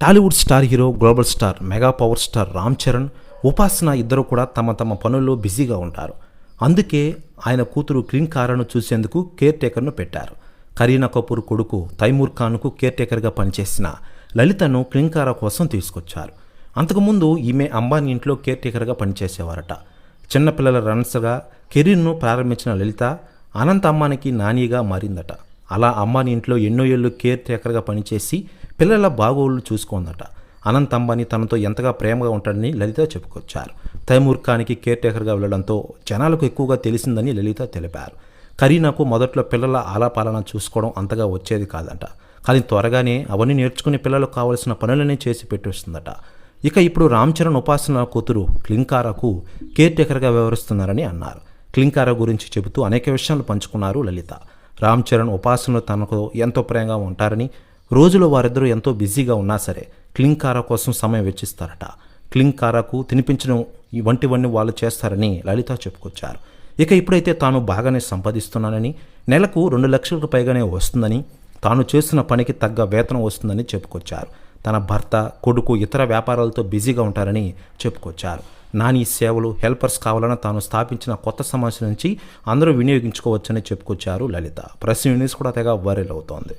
Tollywood star hero global star mega power star Ram Charan Upasana ఇద్దరు కూడా తమ తమ పనుల్లో బిజీగా ఉంటారు. అందుకే ఆయన కూతురు క్లింకారాను చూసేందుకు కేర్ టేకర్ను పెట్టారు. కరీనా కపూర్ కొడుకు తైమూర్ ఖాన్కు కేర్ టేకర్గా పనిచేసిన లలితను క్లింకారా కోసం తీసుకొచ్చారు. అంతకుముందు ఈమె అంబానీ ఇంట్లో కేర్ టేకర్గా పనిచేసేవారట. చిన్నపిల్లల రన్స్గా కెరీర్ను ప్రారంభించిన లలిత అనంత అమ్మానికి నానిగా మారిందట. అలా అమ్మాని ఇంట్లో ఎన్నో ఏళ్ళు కేర్ టేకర్గా పనిచేసి పిల్లల బాగోళ్ళు చూసుకుందట. అనంత్ అంబానీ తనతో ఎంతగా ప్రేమగా ఉంటాడని లలిత చెప్పుకొచ్చారు. తైమూర్ ఖాన్కి కేర్ టేకర్గా వెళ్ళడంతో జనాలకు ఎక్కువగా తెలిసిందని లలిత తెలిపారు. కరీనాకు మొదట్లో పిల్లల ఆలాపాలన చూసుకోవడం అంతగా వచ్చేది కాదంట. కానీ త్వరగానే అవన్నీ నేర్చుకుని పిల్లలకు కావలసిన పనులన్నీ చేసి పెట్టేస్తుందట. ఇక ఇప్పుడు రామ్ చరణ్ ఉపాసన కూతురు క్లింకారాకు కేర్ టేకర్గా వ్యవహరిస్తున్నారని అన్నారు. క్లింకారా గురించి చెబుతూ అనేక విషయాలు పంచుకున్నారు లలిత. రామ్ చరణ్ ఉపాసనలు తనకు ఎంతో ప్రేమగా ఉంటారని రోజులో వారిద్దరూ ఎంతో బిజీగా ఉన్నా సరే క్లింకారా కోసం సమయం వెచ్చిస్తారట. క్లింకారాకు తినిపించడం వంటివన్నీ వాళ్ళు చేస్తారని లలిత చెప్పుకొచ్చారు. ఇక ఇప్పుడైతే తాను బాగానే సంపాదిస్తున్నానని నెలకు రెండు లక్షలకు పైగానే వస్తుందని తాను చేస్తున్న పనికి తగ్గ వేతనం వస్తుందని చెప్పుకొచ్చారు. తన భర్త కొడుకు ఇతర వ్యాపారాలతో బిజీగా ఉంటారని చెప్పుకొచ్చారు. నాని సేవలు హెల్పర్స్ కావాలని తాను స్థాపించిన కొత్త సమస్య నుంచి అందరూ వినియోగించుకోవచ్చని చెప్పుకొచ్చారు లలిత. ప్రెస్ యూనిస్ కూడా తెగ వైరల్ అవుతోంది.